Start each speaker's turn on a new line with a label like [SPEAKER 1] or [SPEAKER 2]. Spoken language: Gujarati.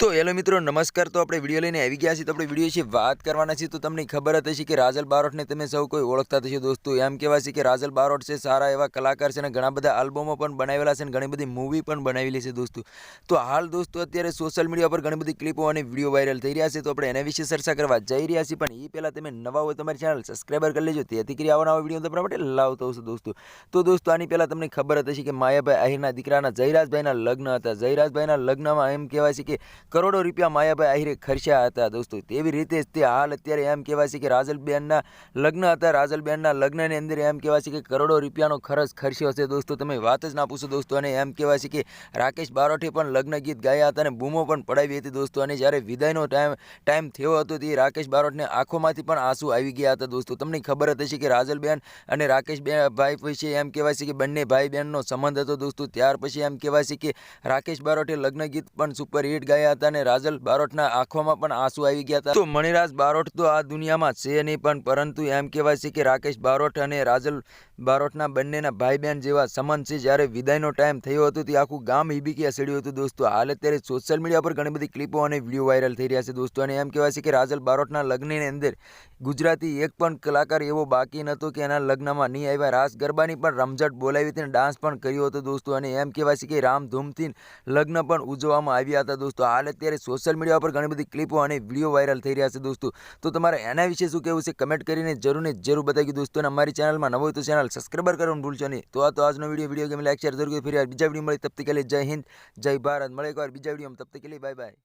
[SPEAKER 1] તો હેલો મિત્રો, નમસ્કાર. તો આપણે વીડિયો લઈને આવી ગયા છીએ. તો આપણે વીડિયો છે વાત કરવાના છીએ. તો તમને ખબર જ હશે કે રાજલ બારોટને તમે સૌ કોઈ ઓળખતા થશે દોસ્તો. એમ કહેવાય છે કે રાજલ બારોટ છે, સારા એવા કલાકાર છે અને ઘણા બધા આલ્બમો પણ બનાવેલા છે અને ઘણી બધી મૂવી પણ બનાવેલી છે દોસ્તો. તો હાલ દોસ્તો, અત્યારે સોશિયલ મીડિયા પર ઘણી બધી ક્લિપો અને વીડિયો વાયરલ થઈ રહ્યા છે. તો આપણે એના વિશે ચર્ચા કરવા જઈ રહ્યા છીએ. પણ એ પહેલાં તમે નવા હોય તમારી ચેનલ સબસ્ક્રાઈબર કરી લેજો. તેથી કરી આવા નવા વીડિયો તમારા માટે લાવતો હશે દોસ્તો. તો દોસ્તો, આની પહેલાં તમને ખબર હતી કે માયાભાઈ આહિરના દીકરાના જયરાજભાઈના લગ્ન હતા. જયરાજભાઈના લગ્નમાં એમ કહેવાય છે કે કરોડો રૂપિયા માયાભાઈ આહિરે ખર્ચ્યા હતા દોસ્તો. તેવી રીતે તે હાલ અત્યારે એમ કહેવાય છે કે રાજલબેનના લગ્ન હતા. રાજલબેનના લગ્નની અંદર એમ કહેવાય છે કે કરોડો રૂપિયાનો ખર્ચ ખર્ચ્યો હશે દોસ્તો. તમે વાત જ ના પૂછો દોસ્તો. અને એમ કહેવાય છે કે રાકેશ બારોઠે પણ લગ્ન ગીત ગાયા હતા અને બૂમો પણ પડાવી હતી દોસ્તો. અને જ્યારે વિદાયનો ટાઈમ ટાઈમ થયો હતો તે રાકેશ બારોટને આંખોમાંથી પણ આંસુ આવી ગયા હતા દોસ્તો. તમને ખબર હતી હશે કે રાજલબેન અને રાકેશ બે ભાઈ પછી એમ કહેવાય છે કે બંને ભાઈ બહેનનો સંબંધ હતો દોસ્તો. ત્યાર પછી એમ કહેવાય છે કે રાકેશ બારોટે લગ્ન ગીત પણ સુપર હિટ ગાયા હતા અને રાજલ બારોટના આંખોમાં પણ આંસુ આવી ગયા હતા. તો મણિરાજ બારોટ તો આ દુનિયામાં છે નહીં, પણ પરંતુ એમ કહેવાય છે કે રાકેશ બારોટ અને રાજલ બારોટના બંનેના ભાઈ બહેન જેવા સંબંધ છે. જ્યારે વિદાયનો ટાઈમ થયો હતો તે આખું ગામ હિબીકી સડ્યું હતું દોસ્તો. હાલ અત્યારે સોશિયલ મીડિયા પર ઘણી બધી ક્લિપો અને વીડિયો વાયરલ થઈ રહ્યા છે દોસ્તો. અને એમ કહેવાય છે કે રાજલ બારોટના લગ્નની અંદર ગુજરાતી એક પણ કલાકાર એવો બાકી નહોતો કે એના લગ્નમાં નહીં આવ્યા. રાસ ગરબાની પણ રમઝટ બોલાવી હતી અને ડાન્સ પણ કર્યો હતો દોસ્તો. અને એમ કહેવાય છે કે રામધૂમથી લગ્ન પણ ઉજવવામાં આવ્યા હતા દોસ્તો. હાલ અત્યારે સોશિયલ મીડિયા પર ઘણી બધી ક્લિપો અને વીડિયો વાયરલ થઈ રહ્યા છે દોસ્તો. તો તમારે એના વિશે શું કહેવું છે? કમેન્ટ કરીને જરૂર ને જરૂર બતાવી દોસ્તો. અને અમારી ચેનલમાં નવો તો ચેનલ સબસ્ક્રાઈબર કરવાનું ભૂલશો નહીં. તો આ તો આજનો વીડિયો વીડિયો ગમે લાઈક શેર જરૂર ફરી બીજા વીડિયો મળે. તબ તક જય હિન્દ, જય ભારત. મળે એકવાર બીજા વીડિયો તબ તક બાય બાય